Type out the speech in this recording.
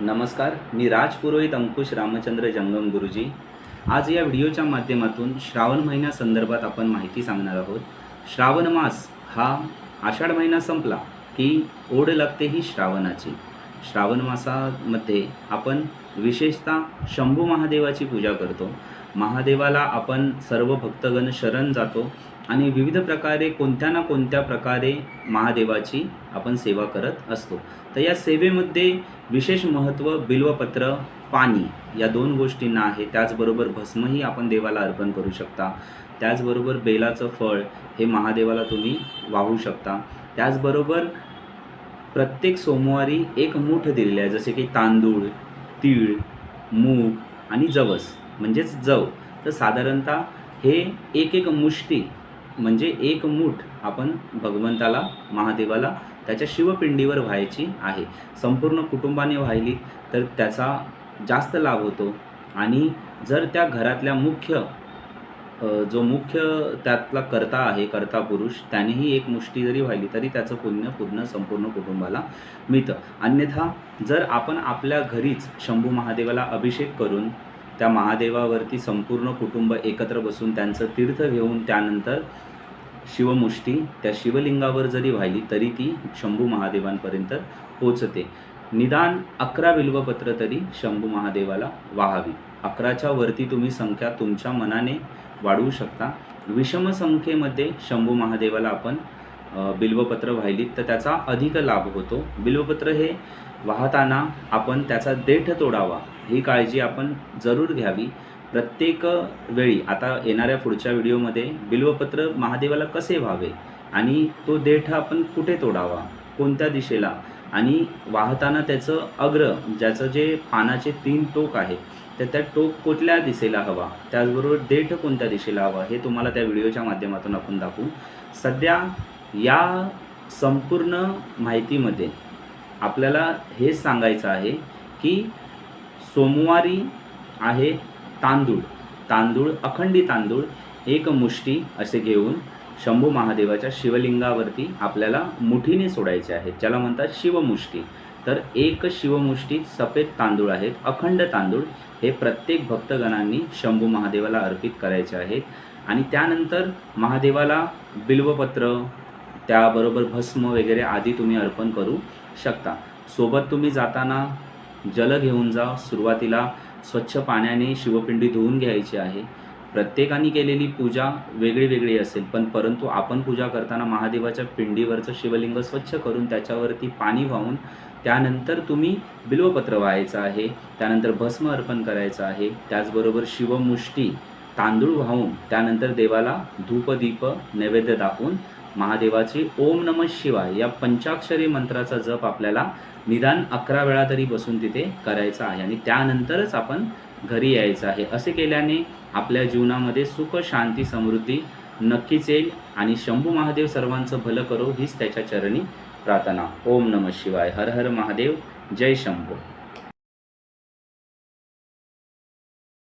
नमस्कार मी राज पुरोहित अंकुश रामचंद्र जंगम गुरुजी. आज या व्हिडिओच्या माध्यमातून श्रावण महिन्यासंदर्भात आपण माहिती सांगणार आहोत. श्रावण मास हा आषाढ महिना संपला की ओढ लागते ही श्रावणाची. श्रावण मासामध्ये आपण विशेषतः शंभू महादेवाची पूजा करतो. महादेवाला आपण सर्व भक्तगण शरण जातो. आणि विविध प्रकारे कोणत्या ना कोणत्या प्रकारे महादेवाची आपण सेवा करत असतो. तर या सेवेमध्ये विशेष महत्त्व बिल्वपत्र पाणी या दोन गोष्टींना आहे. त्याचबरोबर भस्मही आपण देवाला अर्पण करू शकता. त्याचबरोबर बेलाचं फळ हे महादेवाला तुम्ही वाहू शकता. त्याचबरोबर प्रत्येक सोमवारी एक मूठ दिलेले आहे जसे की तांदूळ तीळ मूग आणि जवस म्हणजेच जव. तर साधारणतः हे एक एक मुष्टी म्हणजे एक मूठ आपण भगवंताला महादेवाला त्याच्या शिवपिंडीवर व्हायची आहे. संपूर्ण कुटुंबाने वाहिली तर त्याचा जास्त लाभ होतो. आणि जर त्या घरातल्या मुख्य जो मुख्य त्यातला कर्ता आहे कर्ता पुरुष त्यानेही एक मुष्टी जरी व्हायली तरी त्याचं पुण्य पूर्ण संपूर्ण कुटुंबाला मिळतं. अन्यथा जर आपण आपल्या घरीच शंभू महादेवाला अभिषेक करून त्या महादेवावरती संपूर्ण कुटुंब एकत्र बसून त्यांचं तीर्थ घेऊन त्यानंतर शिवमुष्टी त्या शिवलिंगावर जरी व्हायली तरी ती शंभू महादेवांपर्यंत पोचते. निदान अकरा बिल्वपत्र तरी शंभू महादेवाला वाहावी. अकराच्या वरती तुम्ही संख्या तुमच्या मनाने वाढवू शकता. विषम संख्येमध्ये शंभू महादेवाला आपण बिल्वपत्र वाहिलीत तर त्याचा अधिक लाभ होतो. बिल्वपत्र हे वाहताना आपण त्याचा देठ तोडावा. ही काळजी आपण जरूर घ्यावी. प्रत्येक वेळी आता येणाऱ्या पुढच्या व्हिडिओमध्ये बिल्वपत्र महादेवाला कसे व्हावे आणि तो देठ आपण कुठे तोडावा कोणत्या दिशेला? आणि वाहताना त्याचं अग्र ज्याचं जे पानाचे तीन टोक आहे तर त्या टोक कुठल्या दिशेला हवा? त्याचबरोबर देठ कोणत्या दिशेला हवा? हे तुम्हाला त्या व्हिडिओच्या माध्यमातून आपण दाखवू. सध्या या संपूर्ण माहितीमध्ये आपल्याला हेच सांगायचं आहे की सोमवारी आहे तांदूळ. तांदूळ अखंडी तांदूळ एक मुष्टी असे घेऊन शंभू महादेवाच्या शिवलिंगावरती आपल्याला मुठीने सोडायचे आहेत. ज्याला म्हणतात शिवमुष्टी. तर एक शिवमुष्टी सफेद तांदूळ आहेत अखंड तांदूळ हे प्रत्येक भक्तगणांनी शंभू महादेवाला अर्पित करायचे आहेत. आणि त्यानंतर महादेवाला बिल्वपत्र त्याबरोबर भस्म वगैरे आधी तुम्ही अर्पण करू शकता. सोबत तुम्ही जाताना जल घेऊन जा. सुरुवातीला स्वच्छ पाण्याने शिवपिंडी धुवून घ्यायची आहे. प्रत्येकाने केलेली पूजा वेगळी वेगळी असेल पण परंतु आपण पूजा करताना महादेवाच्या पिंडीवरचं शिवलिंग स्वच्छ करून त्याच्यावरती पाणी वाहून त्यानंतर तुम्ही बिल्वपत्र व्हायचं आहे त्यानंतर भस्म अर्पण करायचं आहे त्याचबरोबर शिवमुष्टी तांदूळ वाहून त्यानंतर देवाला धूपदीप नैवेद्य दाखवून महादेवाची ओम नम शिवाय या पंचाक्षरी मंत्राचा जप आपल्याला निदान अकरा वेळा तरी बसून तिथे करायचा आहे. आणि त्यानंतरच आपण घरी यायचं आहे. असे केल्याने आपल्या जीवनामध्ये सुख शांती समृद्धी नक्कीच येईल. आणि शंभू महादेव सर्वांचं भलं करो हीच त्याच्या चरणी प्रार्थना. ओम नम शिवाय. हर हर महादेव. जय शंभू.